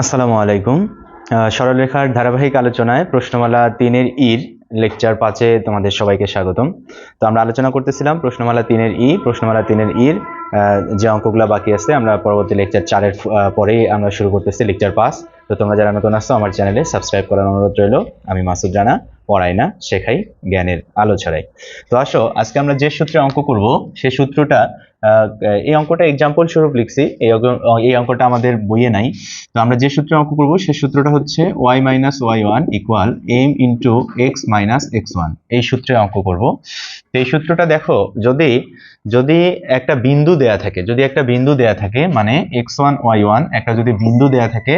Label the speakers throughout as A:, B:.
A: আসসালামু আলাইকুম। সরলরেখার ধারাবাহিক আলোচনায় প্রশ্নমালা তিনের ইর লেকচার পাঁচে তোমাদের সবাইকে স্বাগতম। তো আমরা আলোচনা করতেছিলাম প্রশ্নমালা তিনের ই, প্রশ্নমালা তিনের ইর যে অঙ্কগুলো বাকি আছে, আমরা পরবর্তী লেকচার চারের পরেই আমরা শুরু করতেছি লেকচার পাঁচ। তো তোমরা যারা নতুন আসছো, আমার চ্যানেলে সাবস্ক্রাইব করার অনুরোধ রইল। আমি মাসুদ জানা পড়াই না, শেখাই জ্ঞানের আলো ছড়াই। তো আসো, আজকে আমরা যে সূত্রে অঙ্ক করব, সেই সূত্রটা এই অঙ্কটা এক্সাম্পল স্বরূপ লিখছি। এই এই অঙ্কটা আমাদের বইয়ে নাই। তো আমরা যে সূত্রে অঙ্ক করব, সেই সূত্রটা হচ্ছে Y minus Y one equal M into X minus X one এই সূত্রে অঙ্ক করব। তো এই সূত্রটা দেখো, যদি যদি একটা বিন্দু দেয়া থাকে, যদি একটা বিন্দু দেয়া থাকে মানে এক্স ওয়ান ওয়াই ওয়ান একটা যদি বিন্দু দেয়া থাকে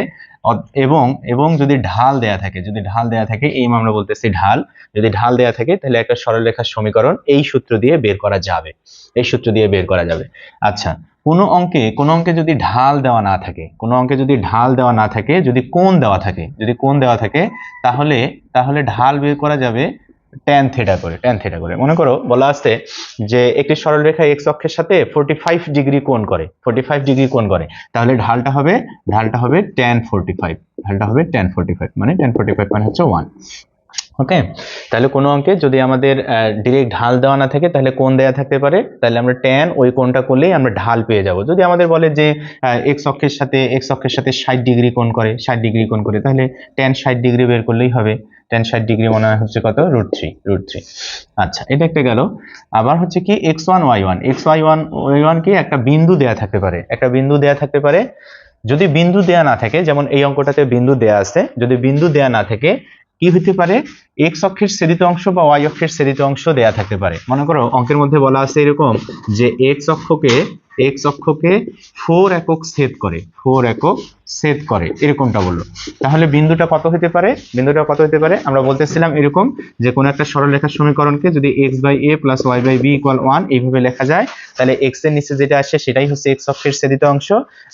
A: এবং এবং যদি ঢাল দেয়া থাকে, যদি ঢাল দেয়া থাকে, এই আমরা বলতেছি ঢাল, যদি ঢাল দেয়া থাকে, তাহলে একটা সরলরেখার সমীকরণ এই সূত্র দিয়ে বের করা যাবে, এই সূত্র দিয়ে বের করা যাবে। আচ্ছা কোনো অঙ্কে কোনো অঙ্কে যদি ঢাল দেওয়া না থাকে, কোনো অঙ্কে যদি ঢাল দেওয়া না থাকে, যদি কোণ দেওয়া থাকে, যদি কোণ দেওয়া থাকে, তাহলে তাহলে ঢাল বের করা যাবে ট্যান থেটা করে ট্যান থেটা করে। মনে করো, বলা আছে যে একটি সরলরেখা এক্স অক্ষের সাথে ফোর্টি ফাইভ ডিগ্রি কোণ করে ফোর্টি ফাইভ ডিগ্রি কোণ করে। তাহলে ঢালটা হবে ঢালটা হবে ট্যান ফোর্টি ফাইভ ঢালটা হবে ট্যান ফোর্টি ফাইভ মানে ট্যান ফোর্টি ফাইভ মানে হচ্ছে ওয়ান ওকে তাহলে কোনো অঙ্কে যদি আমাদের ডিরেক্ট ঢাল দেওয়া না থাকে, তাহলে কোণ দেওয়া থাকতে পারে। তাহলে আমরা ট্যান ওই কোণটা করলেই আমরা ঢাল পেয়ে যাব। যদি আমাদের বলে যে এক্স অক্ষের সাথে এক্স অক্ষের সাথে ষাট ডিগ্রি কোণ করে, ষাট ডিগ্রি কোণ করে, তাহলে ট্যান ষাট ডিগ্রি বের করলেই হবে। ট্যান ষাট ডিগ্রি মনে হয় হচ্ছে কত? রুট থ্রি রুট থ্রি আচ্ছা এটা একটা গেল। আবার হচ্ছে কি X one Y one X Y one Y one কি একটা বিন্দু দেয়া থাকতে পারে। একটা বিন্দু দেয়া থাকতে পারে। যদি বিন্দু দেয়া না থাকে, যেমন এই অঙ্কটাতে বিন্দু দেয়া আছে, যদি বিন্দু দেয়া না থাকে, কি হতে পারে? এক্স অক্ষের ছেদিত অংশ বা ওয়াই অক্ষের ছেদিত অংশ দেয়া থাকতে পারে। মনে করো, অঙ্কের মধ্যে বলা আছে এরকম যে এক্স অক্ষকে এক্স অক্ষকে ফোর একক ছেদ করে ফোর একক ছেদ করে, এরকমটা বলল। তাহলে বিন্দুটা কত হতে পারে? বিন্দুটা কত হতে পারে? আমরা বলতেছিলাম এরকম যে কোনো একটা সরলরেখার সমীকরণকে যদি X by A plus Y by B equal one এইভাবে লেখা যায়, তাহলে এক্সের নিচে যেটা আসে সেটাই হচ্ছে এক্স অক্ষের ছেদিত অংশ,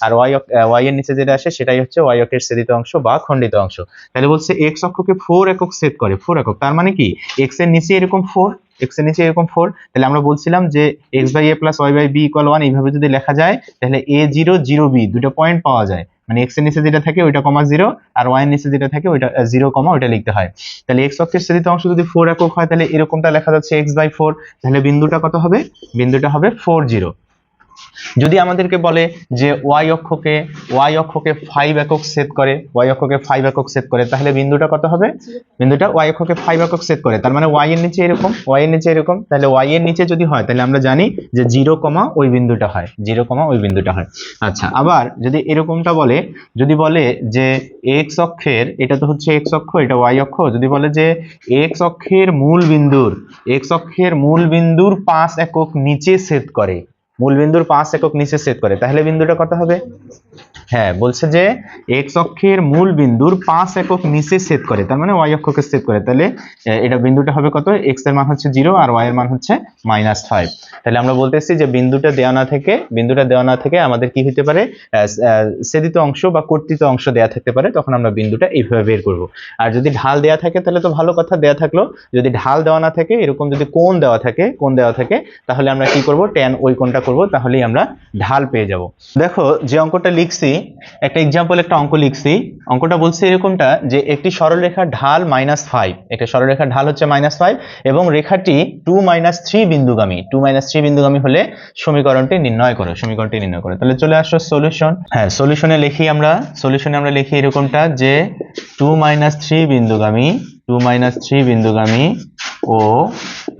A: আর ওয়াই ওয়াই এর নিচে যেটা আসে সেটাই হচ্ছে ওয়াই অক্ষের ছেদিত অংশ বা খণ্ডিত অংশ। তাহলে বলছে এক্স অক্ষকে ফোর একক ছেদ করে ফোর একক। তার মানে কি? এক্সের নিচে এরকম ফোর এক্সের নিচে এরকম ফোর তাহলে আমরা বলছিলাম যে X by A plus Y by B equal one এইভাবে যদি লেখা যায়, তাহলে এ জিরো জিরো বি দুটো পয়েন্ট পাওয়া যায়। মানে এক্সের নিচে যেটা থাকে ওইটা কমা জিরো আর ওয়াই এর নিচে যেটা থাকে ওইটা জিরো কমা ওইটা লিখতে হয়। তাহলে এক্স অক্ষের ছেদিত অংশ যদি ফোর একক হয়, তাহলে এরকমটা লেখা যাচ্ছে এক্স বাই ফোর তাহলে বিন্দুটা কত হবে? বিন্দুটা হবে ফোর জিরো যদি আমাদেরকে বলে যে ওয়াই অক্ষকে ওয়াই অক্ষকে ফাইভ একক সেট করে, ওয়াই অক্ষকে ফাইভ একক সেট করে, তাহলে বিন্দুটা কত হবে? বিন্দুটা ওয়াই অক্ষকে ফাইভ একক সেট করে। তার মানে ওয়াই এর নিচে এরকম, ওয়াই এর নিচে এরকম, তাহলে ওয়াই এর নিচে যদি হয়, তাহলে আমরা জানি যে জিরো কমা ওই বিন্দুটা হয় জিরো কমা ওই বিন্দুটা হয়। আচ্ছা আবার যদি এরকমটা বলে, যদি বলে যে এক্স অক্ষের, এটা তো হচ্ছে এক্স অক্ষ, এটা ওয়াই অক্ষ, যদি বলে যে এক্স অক্ষের মূল বিন্দুর এক্স অক্ষের মূল বিন্দুর পাঁচ একক নিচে সেট করে মূল বিন্দুর পাঁচ একক নিচে সেট করে। তাহলে বিন্দুটা কত হবে? হ্যাঁ বলছে যে এক্স অক্ষের মূল বিন্দুর পাঁচ একক নিচে সেট করে, তার মানে ওয়াই অক্ষকে সেট করে, তাহলে এটা বিন্দুটা হবে কত? এক্সের মান হচ্ছে জিরো আর ওয়াই এর মান হচ্ছে মাইনাস ফাইভ তাহলে আমরা বলতেছি যে বিন্দুটা দেওয়া না থেকে, বিন্দুটা দেওয়া না থেকে আমাদের কি হতে পারে? ছেদিত অংশ বা কর্তিত অংশ দেয়া থাকতে পারে, তখন আমরা বিন্দুটা এইভাবে বের করব। আর যদি ঢাল দেয়া থাকে, তাহলে তো ভালো কথা, দেয়া থাকল। যদি ঢাল দেওয়া না থাকে, এরকম যদি কোণ দেওয়া থাকে, কোণ দেওয়া থাকে, তাহলে আমরা কি করব? ট্যান ওই কোণটা করব, তাহলেই আমরা ঢাল পেয়ে যাব। দেখো, যে অঙ্কটা লিখছি একটা এক্সাম্পল একটা অঙ্ক লিখছি। অঙ্কটা বলছে এরকমটা যে একটি সরলরেখার ঢাল মাইনাস ফাইভ একটা সরলরেখার ঢাল হচ্ছে মাইনাস ফাইভ এবং রেখাটি টু মাইনাস থ্রি বিন্দুগামী। টু মাইনাস থ্রি বিন্দুগামী হলে সমীকরণটি নির্ণয় করো, সমীকরণটি নির্ণয় করো। তাহলে চলে আসো সলিউশন হ্যাঁ সলিউশনে লিখি আমরা সলিউশনে আমরা লিখি এরকমটা যে টু মাইনাস থ্রি বিন্দুগামী টু মাইনাস থ্রি বিন্দুগামী ও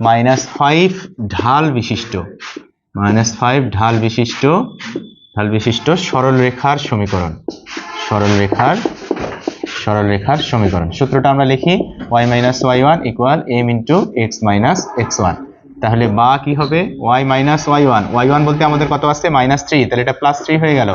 A: মাইনাস ফাইভ ঢাল বিশিষ্ট। মাইনাস ফাইভ ঢাল বিশিষ্ট ঢাল বিশিষ্ট সরল রেখার সমীকরণ। সরল রেখার সরল রেখার সমীকরণ। সূত্রটা আমরা লিখি Y minus Y one equal M into X minus X one তাহলে বা কি হবে? Y minus Y one Y one বলতে আমাদের কত আসছে? মাইনাস থ্রি তাহলে এটা প্লাস থ্রি হয়ে গেল।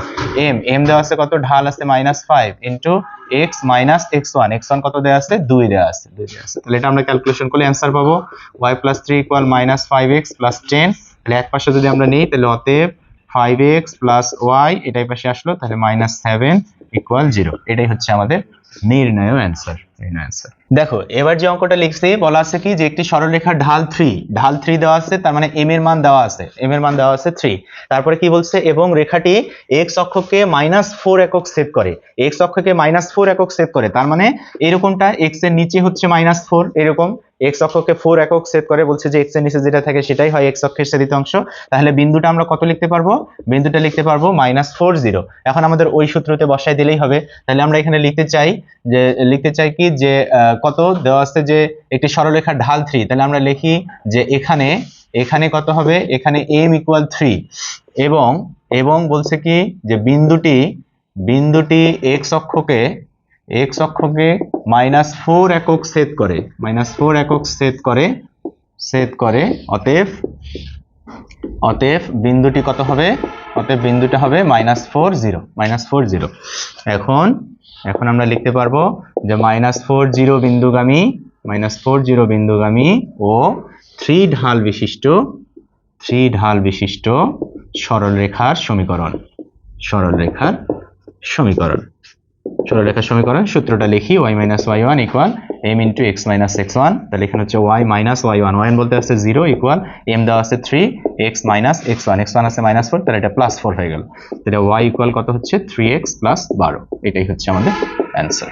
A: এম এম দেওয়া আছে কত? ঢাল আছে minus five into X minus X one X one কত দেওয়া আছে? দুই দেওয়া আছে। দুই দেওয়া আছে। তাহলে এটা আমরা ক্যালকুলেশন করলে অ্যান্সার পাবো। Y plus three equal minus five X plus ten তাহলে এক পাশে যদি আমরা নিই, তাহলে অতএব ফাইভ এক্স প্লাস ওয়াই এটাই পাশে আসলো, তাহলে মাইনাস সেভেন ইকুয়াল জিরো এটাই হচ্ছে আমাদের নির্ণয় অ্যান্সার নির্ণয় দেখো, এবার যে অঙ্কটা লিখছি, বলা আছে কি যে একটি সরলরেখার ঢাল থ্রি ঢাল থ্রি দেওয়া আছে, তার মানে এম এর মান দেওয়া আছে এম এর মান দেওয়া আছে থ্রি তারপরে কি বলছে, এবং রেখাটি এক্স অক্ষকে মাইনাস ফোর একক সেট করে। এক্স অক্ষকে মাইনাস ফোর একক সেট করে, তার মানে এরকমটা এক্সের নিচে হচ্ছে মাইনাস ফোর এরকম। এক্স অক্ষকে ফোর একক সেট করে বলছে যে এক্সের নিচে যেটা থাকে সেটাই হয় এক্স অক্ষের ছেদিত অংশ। তাহলে বিন্দুটা আমরা কত লিখতে পারব? বিন্দুটা লিখতে পারব মাইনাস ফোর জিরো এখন আমাদের ওই সূত্রতে বসাই দিলেই হবে। তাহলে আমরা এখানে লিখতে চাই যে, লিখতে চাই কি যে কত? দেওয়া আছে যে একটি সরলরেখার ঢাল থ্রি তাহলে আমরা লিখি যে এখানে এখানে কত হবে? এখানে এম ইকুয়াল থ্রি এবং এবং বলছে কি যে বিন্দুটি বিন্দুটি এক্স অক্ষকে এক্স অক্ষকে মাইনাস ফোর একক সেট করে মাইনাস ফোর একক সেট করে সেট করে অতএব অতএব বিন্দুটি কত হবে? অতএব বিন্দুটা হবে minus four zero minus four zero এখন এখন আমরা লিখতে পারব যে মাইনাস ফোর জিরো বিন্দুগামী মাইনাস ফোর জিরো বিন্দুগামী ও থ্রি ঢাল বিশিষ্ট থ্রি ঢাল বিশিষ্ট সরলরেখার সমীকরণ সরলরেখার সমীকরণ। সরলরেখার সমীকরণ, সূত্রটা লিখি Y minus Y one equal M into X minus X one তাহলে এখানে হচ্ছে Y minus Y one one বলতে আছে জিরো ইকুয়াল এম দেওয়া আছে three X minus X one X one আছে মাইনাস ফোর তাহলে এটা প্লাস ফোর হয়ে গেল। তাহলে ওয়াই ইকুয়াল কত হচ্ছে? থ্রি এক্স প্লাস বারো। এটাই হচ্ছে আমাদের অ্যান্সার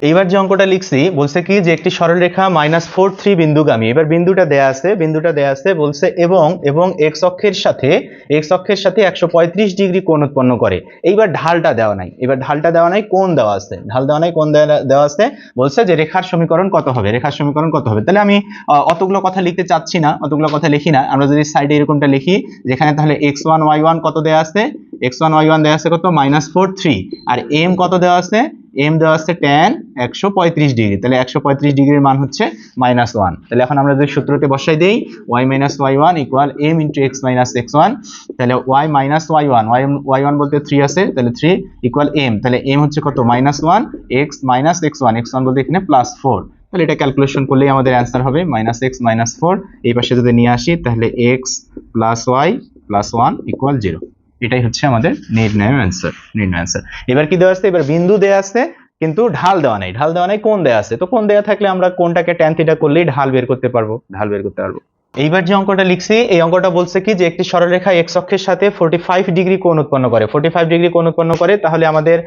A: এইবার যে অঙ্কটা লিখছি, বলছে কি যে একটি সরলরেখা মাইনাস ফোর থ্রি বিন্দুগামী। এবার বিন্দুটা দেয়া আছে, বিন্দুটা দেয়া আছে, বলছে এবং এবং এক্স অক্ষের সাথে এক্স অক্ষের সাথে একশো পঁয়ত্রিশ ডিগ্রি কোণ উৎপন্ন করে। এইবার ঢালটা দেওয়া নাই। এবার ঢালটা দেওয়া নাই, কোণ দেওয়া আছে। ঢাল দেওয়া নাই দেওয়া- দেওয়া আছে। বলছে যে রেখার সমীকরণ কত হবে? রেখার সমীকরণ কত হবে? তাহলে আমি অতগুলো কথা লিখতে চাচ্ছি না, অতগুলো কথা লিখি না। আমরা যদি সাইডে এরকমটা লিখি, যেখানে তাহলে এক্স ওয়ান ওয়াই ওয়ান কত দেওয়া আছে? এক্স ওয়ান ওয়াই ওয়ান দেওয়া আছে কত? মাইনাস ফোর থ্রি আর এম কত দেওয়া আছে? এম দেওয়া আছে ট্যান একশো পঁয়ত্রিশ ডিগ্রি তাহলে একশো পঁয়ত্রিশ ডিগ্রির মান হচ্ছে মাইনাস ওয়ান তাহলে এখন আমরা যদি সূত্রতে বসাই দেই y minus y one equal m into x minus x one তাহলে y minus y one y y one বলতে থ্রি আছে, তাহলে থ্রি ইকুয়াল এম তাহলে এম হচ্ছে কত? Minus one x minus x one x one বলতে এখানে plus four তাহলে এটা ক্যালকুলেশন করলেই আমাদের অ্যান্সার হবে মাইনাস এক্স মাইনাস ফোর এই পাশে যদি নিয়ে আসি, তাহলে x plus y plus one equal zero এটাই হচ্ছে আমাদের নির্ণয় অ্যান্সার নির্ণয় অ্যান্সার এবার কি দেওয়া আছে এবার বিন্দু দেওয়া আছে কিন্তু ঢাল দেওয়া নাই। ঢাল দেওয়া নাই কোন দেওয়া আছে। তো কোন দেওয়া থাকলে আমরা কোনটাকে ট্যান থিটা করলেই ঢাল বের করতে পারব। ঢাল বের করতে পারব। এইবার যে অঙ্কটা লিখছি, এই অঙ্কটা বলছে কি যে একটি সরলরেখা এক্স অক্ষের সাথে 45 ডিগ্রি কোণ উৎপন্ন করে। 45 ডিগ্রি কোণ উৎপন্ন করে, তাহলে আমাদের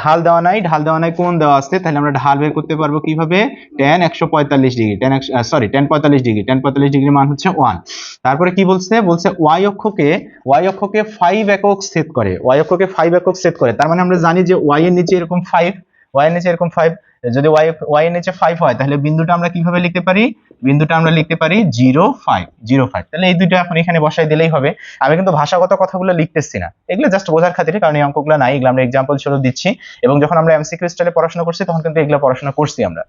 A: ঢাল দেওয়া নাই। ঢাল দেওয়া নাই কোণ দেওয়া আছে, তাহলে আমরা ঢাল বের করতে পারব কীভাবে? tan 145 degree tan sorry tan 45 degree tan 45 degree মান হচ্ছে 1 তারপরে কি বলছে? বলছে y অক্ষকে y অক্ষকে 5 একক সেট করে। y অক্ষকে 5 একক সেট করে। তার মানে আমরা জানি যে y এর নিচে এরকম 5 y এর নিচে এরকম 5 যদি y y এর নিচে 5 হয়, তাহলে বিন্দুটা আমরা কীভাবে লিখতে পারি? বিন্দুটা আমরা লিখতে পারি 0 5 0 5 তাহলে এই দুইটা এখন এখানে বসাই দিলেই হবে। আমি কিন্তু ভাষাগত কথাগুলো লিখতেছি না। এগুলো জাস্ট বোঝার খাতিরে, কারণ এই অঙ্কগুলো নাই, এগুলো আমরা এক্সাম্পল স্বরূপ দিচ্ছি। এবং যখন আমরা এমসিকিউ স্টাইলে পড়াশোনা করছি, তখন কিন্তু এগুলো পড়াশোনা করছি আমরা।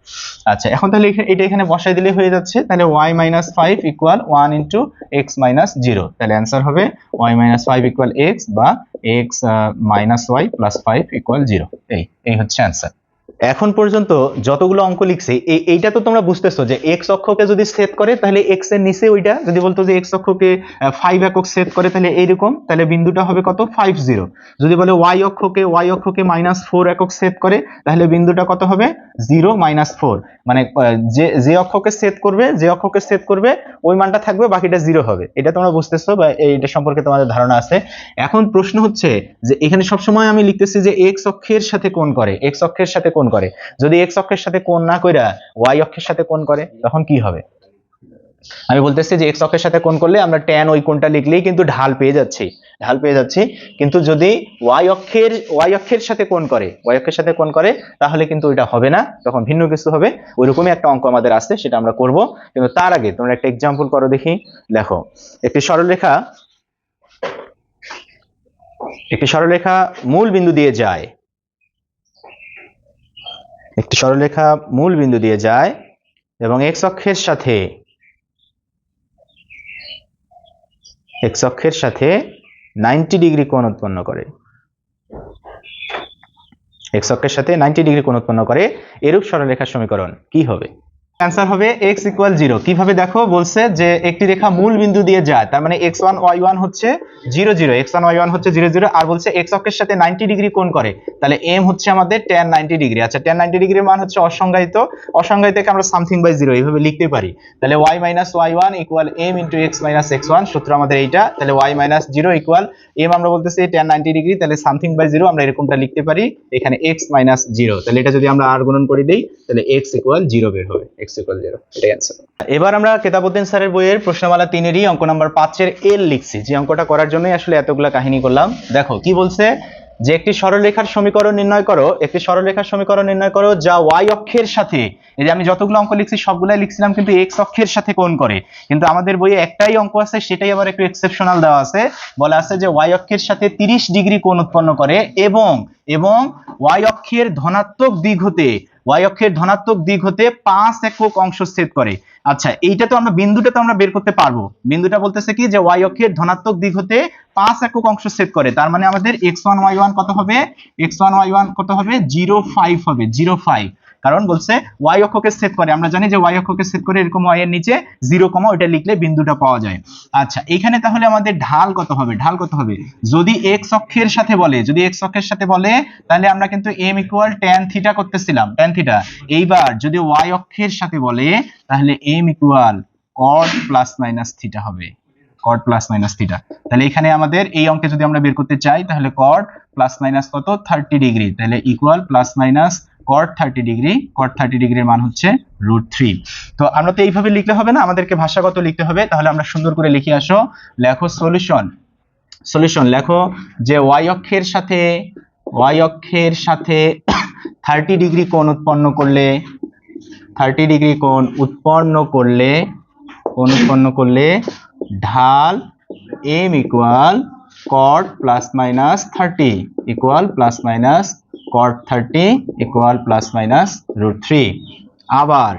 A: আচ্ছা এখন তাহলে এটা এখানে বসাই দিলে হয়ে যাচ্ছে। তাহলে y minus five equal one x minus zero তাহলে অ্যান্সার হবে y minus five equal x বা x minus y plus five zero এই এই হচ্ছে অ্যান্সার এখন পর্যন্ত যতগুলো অঙ্ক লিখছি, এই এইটা তো তোমরা বুঝতেছো যে এক্স অক্ষকে যদি সেট করে, তাহলে এক্সের নিচে ওইটা, যদি বলতো যে এক্স অক্ষকে ফাইভ একক সেট করে, তাহলে এইরকম, তাহলে বিন্দুটা হবে কত? ফাইভ জিরো যদি বলে ওয়াই অক্ষকে ওয়াই অক্ষকে মাইনাস ফোর একক সেট করে, তাহলে বিন্দুটা কত হবে? জিরো মাইনাস ফোর মানে যে যে অক্ষকে সেট করবে, যে অক্ষকে সেট করবে, ওই মানটা থাকবে, বাকিটা জিরো হবে। এটা তোমরা বুঝতেছো বা এইটা সম্পর্কে তোমাদের ধারণা আছে। এখন প্রশ্ন হচ্ছে যে এখানে সবসময় আমি লিখতেছি যে এক্স অক্ষের সাথে কোণ করে এক্স অক্ষের সাথে কোণ করে। যদি এক্স অক্ষের সাথে কোণ না কইরা ওয়াই অক্ষের সাথে কোণ করে, তখন কি হবে? আমি বলতেছি যে এক্স অক্ষের সাথে কোণ করলে আমরা ট্যান ওই কোণটা লিখলেই কিন্তু ঢাল পেয়ে যাচ্ছি। ঢাল পেয়ে যাচ্ছি। কিন্তু যদি ওয়াই অক্ষের ওয়াই অক্ষের সাথে কোণ করে ওয়াই অক্ষের সাথে কোণ করে, তাহলে কিন্তু ওইটা হবে না। তখন ভিন্ন কিছু হবে। ওইরকমই একটা অঙ্ক আমাদের আছে সেটা আমরা করব। কিন্তু তার আগে তোমরা একটা এক্সাম্পল করো দেখি। দেখো, একটি সরলরেখা একটি সরলরেখা মূল বিন্দু দিয়ে যায়। একটি সরলরেখা মূল বিন্দু দিয়ে যায় এবং এক্স অক্ষের সাথে এক্স অক্ষের সাথে নাইনটি ডিগ্রি কোণ উৎপন্ন করে। এক্স অক্ষের সাথে নাইনটি ডিগ্রি কোণ উৎপন্ন করে, এরূপ সরলরেখার সমীকরণ কি হবে? অ্যান্সার হবে x ইকুয়াল জিরো কীভাবে দেখো? বলছে যে একটি রেখা মূল বিন্দু দিয়ে যায়, তার মানে x1 ওয়ান ওয়াই হচ্ছে zero zero x one y হচ্ছে জিরো জিরো আর বলছে x অক্ষের সাথে 90 ডিগ্রি কোণ করে। তাহলে m হচ্ছে আমাদের tan 90 ডিগ্রি আচ্ছা tan 90 ডিগ্রির মান হচ্ছে অসংজ্ঞায়িত। অসংজ্ঞায়িতকে আমরা সামথিং বাই জিরো এইভাবে লিখতে পারি। তাহলে y minus y one equal m into x minus x one সূত্র আমাদের এইটা। তাহলে y minus zero equal m আমরা বলতেছি tan 90 ডিগ্রি তাহলে সামথিং বাই জিরো আমরা এরকমটা লিখতে পারি। এখানে x মাইনাস জিরো তাহলে এটা যদি আমরা আর গুণন করে দিই, তাহলে x ইকুয়াল জিরো বের হবে। এবার আমরা কেতাবুদ্দিন স্যারের বইয়ের প্রশ্নমালা তিনেরই অঙ্ক নাম্বার পাঁচের এল লিখছি। যে অঙ্কটা করার জন্যই আসলে এতগুলা কাহিনী করলাম। দেখো, কি বলছে? যে একটি সরলরেখার সমীকরণ নির্ণয় করো, একটি সরলরেখার সমীকরণ নির্ণয় করো যা y অক্ষের সাথে। এই যে আমি যতগুলো অঙ্ক লিখছি, সবগুলাই লিখছিলাম, কিন্তু এক্স অক্ষের সাথে কোণ করে। কিন্তু আমাদের বইয়ে একটাই অঙ্ক আছে, সেটাই আবার একটু এক্সেপশনাল দেওয়া আছে। বলা আছে যে ওয়াই অক্ষের সাথে 30 ডিগ্রি কোণ উৎপন্ন করে এবং এবং ওয়াই অক্ষের ধনাত্মক দিক হতে y অক্ষের ধনাত্মক দিক হতে পাঁচ একক অংশ ছেদ করে। আচ্ছা এইটা তো আমরা, বিন্দুটা তো আমরা বের করতে পারব। বিন্দুটা বলতেছে কি যে ওয়াই অক্ষের ধনাত্মক দিক হতে পাঁচ একক অংশ ছেদ করে। তার মানে আমাদের x1 y1 কত হবে? x1 y1 কত হবে? 05 হবে 05 কারণ বলছে ওয়াই অক্ষকে ছেদ করে। আমরা জানি যে y অক্ষকে ছেদ করে এরকম y এর নিচে 0 কমা ওটা লিখলে বিন্দুটা পাওয়া যায়। আচ্ছা এখানে তাহলে আমাদের ঢাল কত হবে? ঢাল কত হবে? যদি x অক্ষের সাথে বলে, যদি x অক্ষের সাথে বলে, তাহলে আমরা কিন্তু এম ইকুয়াল tan থিটা করতেছিলাম, tan থিটা এইবার যদি ওয়াই অক্ষের সাথে বলে, তাহলে m equal cot plus minus theta হবে। cot প্লাস মাইনাস থিটা তাহলে এখানে আমাদের এই অঙ্কে যদি আমরা বের করতে চাই, তাহলে cot প্লাস মাইনাস কত? 30 ডিগ্রি তাহলে equal plus minus cot 30 degree cot 30 ডিগ্রির মান হচ্ছে রুট থ্রি তো আমরা তো এইভাবে লিখলে হবে না, আমাদেরকে ভাষাগত লিখতে হবে, তাহলে আমরা সুন্দর করে লিখে আসো, লেখো সলিউশন সলিউশন লেখো যে y অক্ষের সাথে, y অক্ষের সাথে 30 ডিগ্রি কোণ উৎপন্ন করলে 30 ডিগ্রি কোণ উৎপন্ন করলে, কোণ উৎপন্ন করলে ঢাল m equal cot plus minus thirty equal plus minus cot thirty equal plus minus root three আবার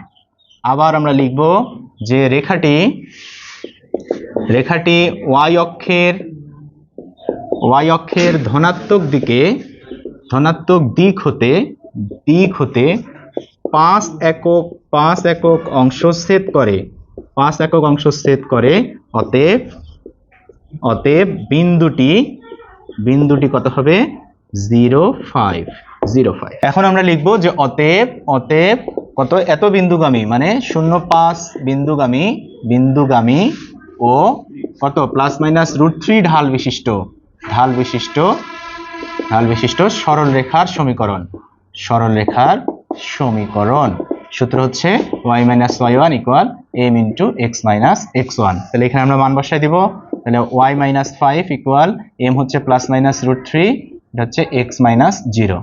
A: আবার আমরা লিখব যে রেখাটি রেখাটি y অক্ষের y অক্ষের ধনাত্মক দিকে, ধনাত্মক দিক হতে দিক হতে পাঁচ একক পাঁচ একক অংশ ছেদ করে, পাঁচ একক অংশ ছেদ করে অতএব অতএব বিন্দুটি বিন্দুটি কত হবে? জিরো ফাইভ জিরো ফাইভ এখন আমরা লিখব যে অতএব অতএব কত? এত বিন্দুগামী মানে শূন্য পাঁচ বিন্দুগামী বিন্দুগামী ও কত? প্লাস মাইনাস রুট থ্রি ঢাল বিশিষ্ট ঢাল বিশিষ্ট ঢাল বিশিষ্ট সরল রেখার সমীকরণ সরল রেখার সমীকরণ। সূত্র হচ্ছে y minus y one equal m into x minus x one তাহলে এখানে আমরা মান বসাই দিব। তাহলে y minus five equal m হচ্ছে প্লাস মাইনাস রুট থ্রি এটা হচ্ছে এক্স মাইনাস জিরো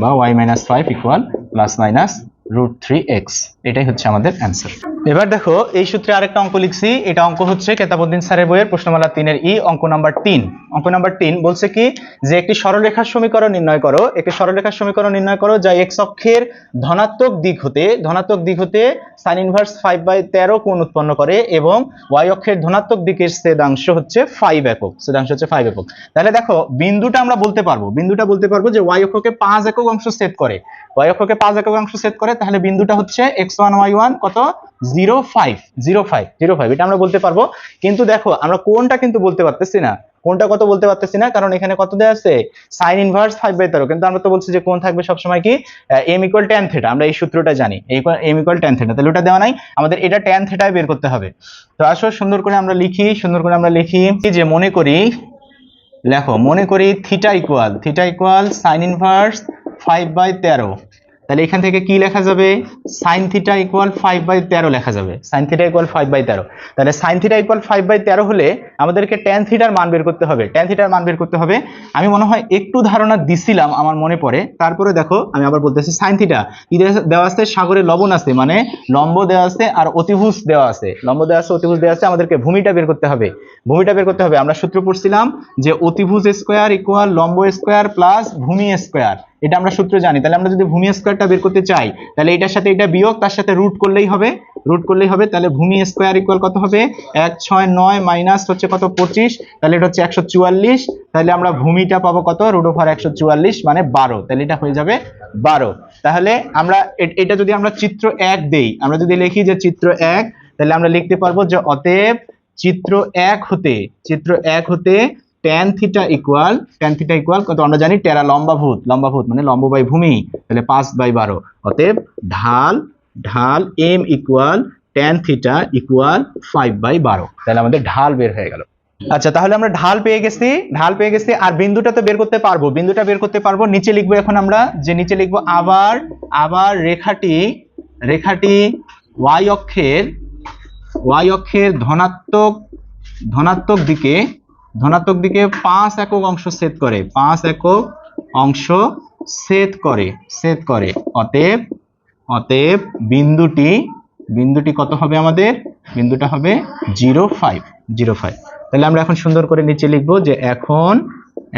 A: বা y minus five equal plus minus root three x এটাই হচ্ছে আমাদের অ্যান্সার এবার দেখো, এই সূত্রে আরেকটা অঙ্ক লিখছি। এটা অঙ্ক হচ্ছে কেতাবুদ্দিন স্যারের বইয়ের প্রশ্নমালা তিনের ই, অঙ্ক নাম্বার তিন। অঙ্ক নাম্বার তিন বলছে কি, যে একটি সরলরেখার সমীকরণ নির্ণয় করো। একটি সরলরেখার সমীকরণ নির্ণয় করো যা এক্স অক্ষের ধনাত্মক দিক হতে, ধনাত্মক দিক হতে সাইন ইনভার্স ফাইভ বাই তেরো কোণ উৎপন্ন করে এবং ওয়াই অক্ষের ধনাত্মক দিকের ছেদাংশ হচ্ছে ফাইভ একক। ছেদাংশ হচ্ছে ফাইভ একক। তাহলে দেখো, বিন্দুটা আমরা বলতে পারব। বিন্দুটা বলতে পারব যে ওয়াই অক্ষকে পাঁচ একক অংশ ছেদ করে। ওয়াই অক্ষকে পাঁচ একক অংশ ছেদ করে, তাহলে বিন্দুটা হচ্ছে এক্স ওয়ান ওয়াই ওয়ান কত? Zero five zero five zero five এটা আমরা বলতে পারব। কিন্তু দেখো, আমরা কোনটা কিন্তু বলতে পারতেছি না। কোনটা কত বলতে পারতেছি না? কারণ এখানে কত দেওয়া আছে? সাইন ইনভার্স ফাইভ বাই তেরো। কিন্তু আমরা তো বলছি যে কোন থাকবে সবসময় কি? এম ইকুয়াল টেন থেটা আমরা এই সূত্রটা জানি। এম ইকুয়াল টেন থেটা তাহলে ওটা দেওয়া নাই। আমাদের এটা টেন থেটায় বের করতে হবে। তো আসো, সুন্দর করে আমরা লিখি, সুন্দর করে আমরা লিখি যে মনে করি, লেখো, মনে করি theta equal theta equal sine inverse five by তেরো। তাহলে এখান থেকে কি লেখা যাবে? Sine theta equal five by তেরো লেখা যাবে। Sine theta equal five by তেরো। তাহলে sine theta equal five by তেরো হলে আমাদেরকে ট্যান থিটার মান বের করতে হবে। ট্যান থিটার মান বের করতে হবে। আমি মনে হয় একটু ধারণা দিছিলাম আমার মনে পড়ে। তারপরে দেখো, আমি আবার বলতেছি সাইন থিটা দেওয়া আছে? সাগরে লবণ আছে মানে লম্ব দেওয়া আছে আর অতিভুজ দেওয়া আছে। লম্ব দেওয়া আছে, অতিভুজ দেওয়া আছে, আমাদেরকে ভূমিটা বের করতে হবে। ভূমিটা বের করতে হবে। আমরা সূত্র পড়ছিলাম যে অতিভুজ স্কোয়ার ইকুয়াল লম্ব স্কোয়ার প্লাস ভূমি স্কোয়ার এটা আমরা সূত্র জানি। তাহলে আমরা যদি ভূমি স্কোয়ারটা বের করতে চাই, তাহলে এটার সাথে এটা বিয়োগ, তার সাথে রুট করলেই হবে।
B: রুট করলেই হবে, তাহলে ভূমি স্কোয়ার ইকুয়াল কত হবে? এক, ছয়, নয় মাইনাস হচ্ছে কত? পঁচিশ। তাহলে এটা হচ্ছে একশো চুয়াল্লিশ। তাহলে আমরা ভূমিটা পাবো কত? রুট ওভার একশো চুয়াল্লিশ মানে বারো। তাহলে এটা হয়ে যাবে বারো। তাহলে আমরা এটা যদি আমরা চিত্র এক দেই, আমরা যদি লিখি যে চিত্র এক, তাহলে আমরা লিখতে পারব যে অতএব চিত্র এক হতে, চিত্র এক হতে tan theta equal tan theta equal কত আমরা জানি, টেরা লম্বাভূত লম্বাভূত মানে লম্ব বাই ভূমি, তাহলে পাঁচ বাই বারো। অতএব ঢাল ঢাল m equal tan theta equal five by বারো। তাহলে আমাদের ঢাল বের হয়ে গেল। আচ্ছা তাহলে আমরা ঢাল পেয়ে গেছি, ঢাল পেয়ে গেছি, আর বিন্দুটা তো বের করতে পারব, বিন্দুটা বের করতে পারব, নিচে লিখব এখন আমরা, যে নিচে লিখব আবার আবার রেখাটি রেখাটি ওয়াই অক্ষের ওয়াই অক্ষের ধনাত্মক ধনাত্মক দিকে ধনাত্মক দিকে পাঁচ একক অংশ ছেদ করে, পাঁচ একক অংশ ছেদ করে ছেদ করে। অতএব অতএব বিন্দুটি বিন্দুটি কত হবে আমাদের? বিন্দুটা হবে জিরো ফাইভ জিরো ফাইভ। তাহলে আমরা এখন সুন্দর করে নিচে লিখব যে এখন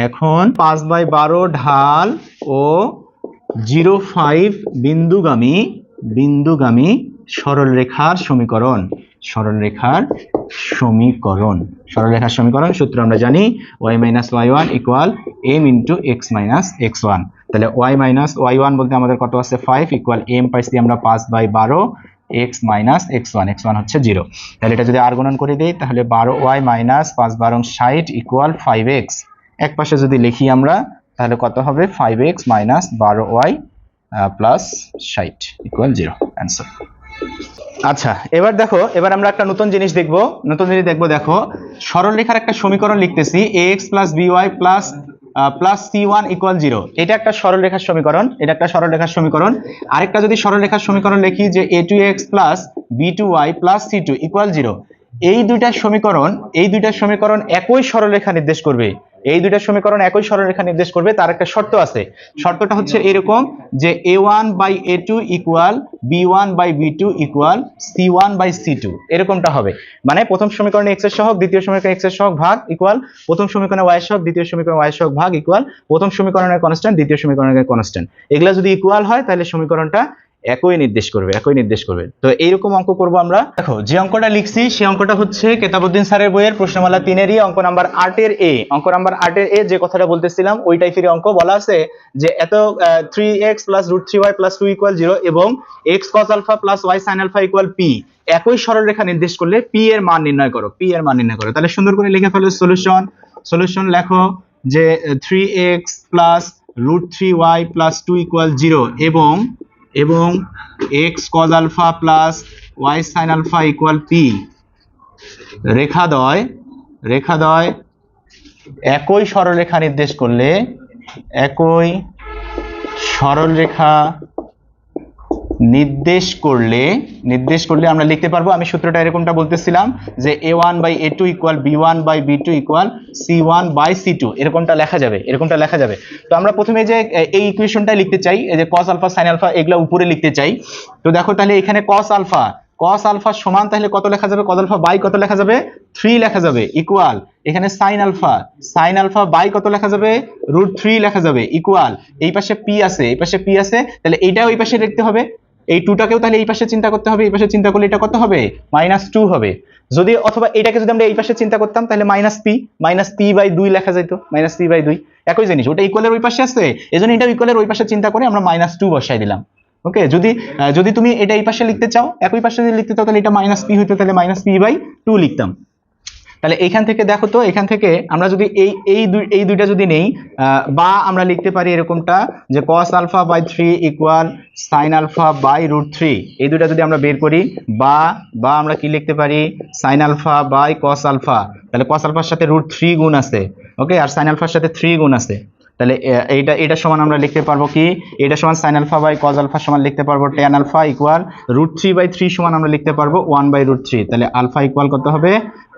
B: এখন পাঁচ বাই বারো ঢাল ও জিরো ফাইভ বিন্দুগামী বিন্দুগামী সরলরেখার সমীকরণ। সরলরেখার সমীকরণ। সরলরেখার সমীকরণ, সূত্র আমরা জানি y minus y one equal m into x minus x one তাহলে ওয়াই মাইনাস ওয়াই ওয়ান বলতে আমাদের কত আছে? ফাইভ ইকুয়াল এম পাইছি আমরা পাঁচ বাই বারো x minus x one x one হচ্ছে জিরো তাহলে এটা যদি আর গুণন করে দিই, তাহলে বারো ওয়াই মাইনাস পাঁচ বারো ষাট ইকুয়াল ফাইভ এক্স এক পাশে যদি লিখি আমরা, তাহলে কত হবে? ফাইভ এক্স মাইনাস বারো ওয়াই প্লাস ষাট ইকুয়াল জিরো অ্যান্সার আচ্ছা এবার দেখো, এবার আমরা একটা নতুন জিনিস দেখব। নতুন জিনিস দেখব, দেখো। সরলরেখার একটা সমীকরণ লিখতেছি a x plus b y plus plus c one equal zero এটা একটা সরলরেখার সমীকরণ, এটা একটা সরলরেখার সমীকরণ। আরেকটা যদি সরলরেখার সমীকরণ লিখি যে a two x plus b two y plus c two equal zero এই দুইটা সমীকরণ, এই দুইটা সমীকরণ একই সরলরেখা নির্দেশ করবে। এই দুইটা সমীকরণ একই সরলরেখা নির্দেশ করবে, তার একটা শর্ত আছে। শর্তটা হচ্ছে এরকম যে a one by a two equal b one by b two equal c one by c two এরকমটা হবে। মানে প্রথম সমীকরণে এক্সের সহগ, দ্বিতীয় সমীকরণে এক্সের সহগ ভাগ ইকুয়াল প্রথম সমীকরণে ওয়াই সহগ, দ্বিতীয় সমীকরণে ওয়াই সহগ ভাগ ইকুয়াল প্রথম সমীকরণের কনস্ট্যান্ট দ্বিতীয় সমীকরণের কনস্ট্যান্ট এগুলা যদি ইকুয়াল হয়, তাহলে সমীকরণটা একই নির্দেশ করবে, একই নির্দেশ করবে। তো এইরকম অঙ্ক করব আমরা। দেখো, যে অঙ্কটা লিখছি, সেই অঙ্কটা হচ্ছে কেতাবুদ্দিন স্যারের বইয়ের প্রশ্নমালা তিনেরই অঙ্ক নাম্বার আটের এ। অঙ্ক নাম্বার আটের এ যে কথাটা বলতেছিলাম, ওই টাইপের অঙ্ক বলা আছে যে এত three x plus root three y plus two equal zero এবং x cos alpha plus y sine alpha equal p একই সরলরেখা নির্দেশ করলে পি এর মান নির্ণয় করো পি এর মান নির্ণয় করো। তাহলে সুন্দর করে লিখে ফেলো সলিউশন সলিউশন লেখো যে three x plus root three y plus two equal zero এবং এবং x cos alpha plus y sine alpha equal p রেখাদ্বয় রেখাদ্বয় একই সরলরেখা নির্দেশ করলে একই সরলরেখা নির্দেশ করলে নির্দেশ করলে আমরা লিখতে পারব, আমি সূত্রটা এরকমটা বলতেছিলাম যে a one by a two equal b one by b two equal c one by c two এরকমটা লেখা যাবে, এরকমটা লেখা যাবে। তো আমরা প্রথমে যে এই ইকুয়েশনটা লিখতে চাই, এই যে কস আলফা সাইন আলফা এগুলো উপরে লিখতে চাই। তো দেখো তাহলে এখানে কস আলফা কস আলফা সমান তাহলে কত লেখা যাবে? কস আলফা বাই কত লেখা যাবে? থ্রি লেখা যাবে ইকুয়াল এখানে sine alpha sine alpha by কত লেখা যাবে? রুট থ্রি লেখা যাবে ইকুয়াল এই পাশে পি আছে, এই পাশে পি আছে, তাহলে এইটাও এই পাশে লিখতে হবে। এই টুটাকেও তাহলে এই পাশে চিন্তা করতে হবে, এই পাশে চিন্তা করলে এটা কত হবে? মাইনাস টু হবে। যদি অথবা এটাকে যদি আমরা এই পাশে চিন্তা করতাম, তাহলে minus p minus p by দুই লেখা যেত মাইনাস পি বাই দুই। একই জিনিস, ওটা ইকুয়ালের ওই পাশে আছে এই জন্য এটা ইকুয়ালের ওই পাশে চিন্তা করে আমরা মাইনাস টু বসাই দিলাম। ওকে যদি যদি তুমি এটা এই পাশে লিখতে চাও, একই পাশে যদি লিখতে চাও, তাহলে এটা মাইনাস পি হইতো, তাহলে মাইনাস পি বাই টু লিখতাম। তাহলে এখান থেকে দেখো তো, এখান থেকে আমরা যদি এই এই দুই, এই দুইটা যদি নেই বা আমরা লিখতে পারি এরকমটা যে cos alpha by three equal sine alpha by root three এই দুইটা যদি আমরা বের করি, বা বা আমরা কি লিখতে পারি? Sine alpha by cos alpha তাহলে কস আলফার সাথে রুট থ্রি গুণ আছে ওকে আর সাইন আলফার সাথে থ্রি গুণ আছে। তাহলে এইটা এটা সমান আমরা লিখতে পারব কি? এটা সমান sine alpha by cos alpha সমান লিখতে পারব tan alpha equal root three by three সমান আমরা লিখতে পারব ওয়ান বাই রুট থ্রি তাহলে আলফা ইকুয়াল কত হবে?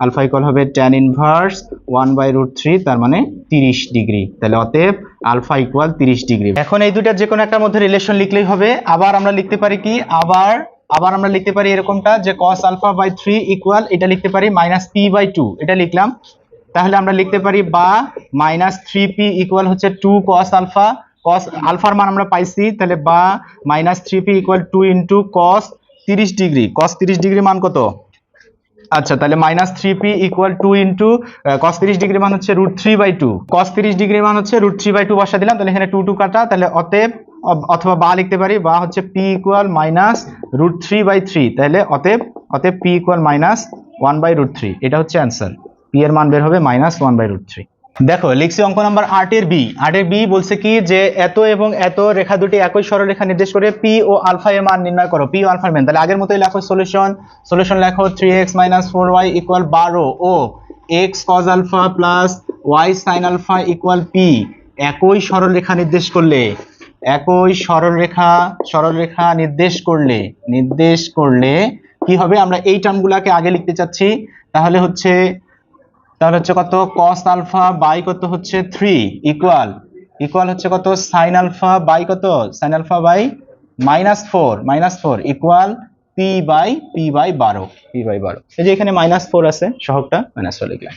B: আলফা ইকুয়াল হবে tan inverse one by root three তার মানে তিরিশ ডিগ্রি। তাহলে অতএব আলফা ইকুয়াল তিরিশ ডিগ্রি। এখন এই দুইটার যে কোনো একটার মধ্যে রিলেশন লিখলেই হবে। আবার আমরা লিখতে পারি কি? আবার আবার আমরা লিখতে পারি এরকমটা যে cos alpha by three equal এটা লিখতে পারি মাইনাস পি বাই টু এটা লিখলাম তাহলে আমরা লিখতে পারি বা মাইনাস থ্রি পি ইকুয়াল হচ্ছে টু কস আলফা কস আলফার মান আমরা পাইছি, তাহলে বা minus three p equal two into cos তিরিশ ডিগ্রি। কস তিরিশ ডিগ্রি মান কত? আচ্ছা তাহলে minus three p equal two into cos তিরিশ ডিগ্রি মান হচ্ছে root three by two cos তিরিশ ডিগ্রি মান হচ্ছে রুট থ্রি বাই টু বসা দিলাম, তাহলে এখানে টু টু কাটা, তাহলে অতএব অথবা বা লিখতে পারি, বা হচ্ছে p equal minus root three by three তাহলে অতএব অতএব p equal minus one by root three এটা হচ্ছে অ্যান্সার পি এর মান বের হবে minus one by root three দেখো, লিখছি অঙ্ক নাম্বার আটের বি আটের বি বলছে কি যে এত এবং এত রেখা দুটি একই সরলরেখা নির্দেশ করে পি ও আলফা এর মান নির্ণয় করো। পি ও আলফার মান। তাহলে আগের মতোই লেখো সলিউশন সলিউশন লেখো three x minus four y equal বারো। ও x cos alpha plus y sine alpha equal p একই সরলরেখা নির্দেশ করলে, একই সরলরেখা সরলরেখা নির্দেশ করলে নির্দেশ করলে কি হবে? আমরা এই টার্মগুলোকে আগে লিখতে চাচ্ছি। তাহলে হচ্ছে তাহলে হচ্ছে কত? cos আলফা বাই কত হচ্ছে? থ্রি ইকুয়াল ইকুয়াল হচ্ছে কত? সাইন আলফা বাই কত? Sine alpha by minus four minus four equal p by p by বারো। পি বাই বারো। এই যে এখানে মাইনাস ফোর আছে সহগটা মাইনাস ফোর লিখলাম।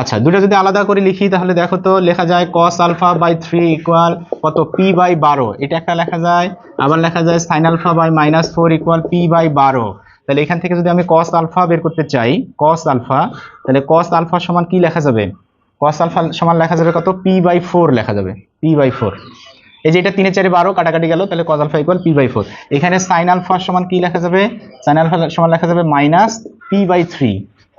B: আচ্ছা দুটো যদি আলাদা করে লিখি তাহলে দেখো তো লেখা যায় cos alpha by three equal কত? পি বাই বারো। এটা একটা লেখা যায় আবার লেখা যায় sine alpha by minus four equal p by বারো। তাহলে এখান থেকে যদি আমি cos আলফা বের করতে চাই, cos আলফা তাহলে cos আলফা সমান কি লেখা যাবে? cos আলফা সমান লেখা যাবে কত? পি বাই ফোর লেখা যাবে পি বাই ফোর এই যে এটা তিনে চারে বারো, কাটাকাটি গেল, তাহলে cos alpha equal p by four এখানে সাইন আলফা সমান কি লেখা যাবে? সাইন আলফা সমান লেখা যাবে মাইনাস পি বাই থ্রি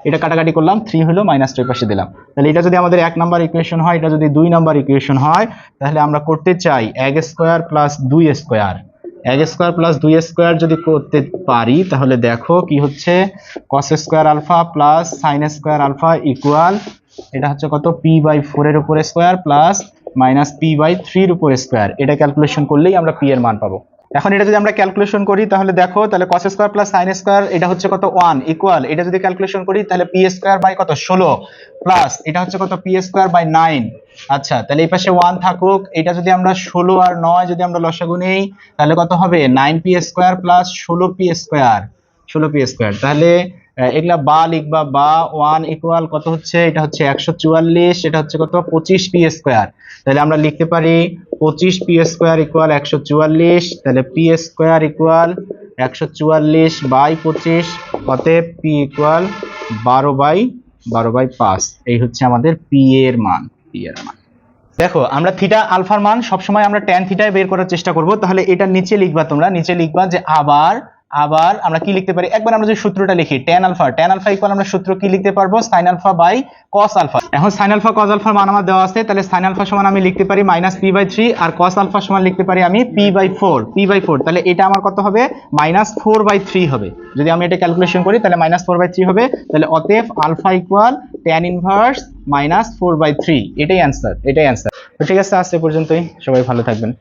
B: এটা কাটাকাটি করলাম থ্রি হলো মাইনাস টু পাশে দিলাম। তাহলে এটা যদি আমাদের এক নাম্বার ইকুয়েশন হয়, এটা যদি দুই নাম্বার ইকুয়েশন হয়, তাহলে আমরা করতে চাই এক স্কোয়ার প্লাস দুই স্কোয়ার এক স্কোয়ার প্লাস দুই স্কোয়ার যদি করতে পারি, তাহলে দেখো কি হচ্ছে? Cos square alpha plus sine square alpha equal এটা হচ্ছে কত? পি বাই ফোরের উপর square plus minus p by থ্রির উপর স্কোয়ার। এটা ক্যালকুলেশন করলেই আমরা পি এর মান পাবো। এখন এটা যদি আমরা ক্যালকুলেশন করি, তাহলে দেখো, তাহলে cos square plus sine square এটা হচ্ছে কত? ওয়ান ইকুয়াল এটা যদি ক্যালকুলেশন করি, তাহলে পি স্কোয়ার বাই কত? ষোলো প্লাস এটা হচ্ছে কত? পি স্কোয়ার বাই নাইন আচ্ছা তাহলে এই পাশে ওয়ান থাকুক। এটা যদি আমরা ষোলো আর নয় যদি আমরা লসাগু নেই, তাহলে কত হবে? নাইন পি স্কোয়ার প্লাস ষোলো পি স্কোয়ার ষোলো পি স্কোয়ার তাহলে এগুলা বা লিখবা, বা ওয়ান ইকুয়াল কত হচ্ছে? এটা হচ্ছে একশো চুয়াল্লিশ, এটা হচ্ছে কত? পঁচিশ পি স্কোয়ার তাহলে আমরা লিখতে পারি পঁচিশ, পি স্কোয়ার ইকুয়াল একশো চুয়াল্লিশ, তাহলে পি স্কোয়ার ইকুয়াল একশো চুয়াল্লিশ বাই পঁচিশ, অতএব পি ইকুয়াল বারো বাই বারো বাই পাঁচ। এই হচ্ছে আমাদের পি এর মান পি এর মান। দেখো, আমরা থিটা আলফার মান সবসময় আমরা ট্যান থিটায় বের করার চেষ্টা করব, তাহলে এটা নিচে লিখবা তোমরা, নিচে লিখবা যে আবার আবার আমরা কি লিখতে পারি? একবার আমরা যে সূত্রটা লিখি tan alpha tan alpha equal আমরা সূত্র কি লিখতে পারব? Sine alpha by cos alpha এখন সাইন আলফা কস আলফার মান আমার দেওয়া আছে, তাহলে সাইন আলফা সমান আমি লিখতে পারি মাইনাস পি বাই থ্রি আর কস আলফা সমান লিখতে পারি আমি p by four p by four তাহলে এটা আমার কত হবে? মাইনাস ফোর বাই থ্রি হবে। যদি আমি এটা ক্যালকুলেশন করি, তাহলে মাইনাস ফোর বাই থ্রি হবে। তাহলে অতএব alpha equal tan inverse minus four by three এটাই অ্যান্সার এটাই অ্যান্সার ঠিক আছে, আজ পর্যন্তই। সবাই ভালো থাকবেন।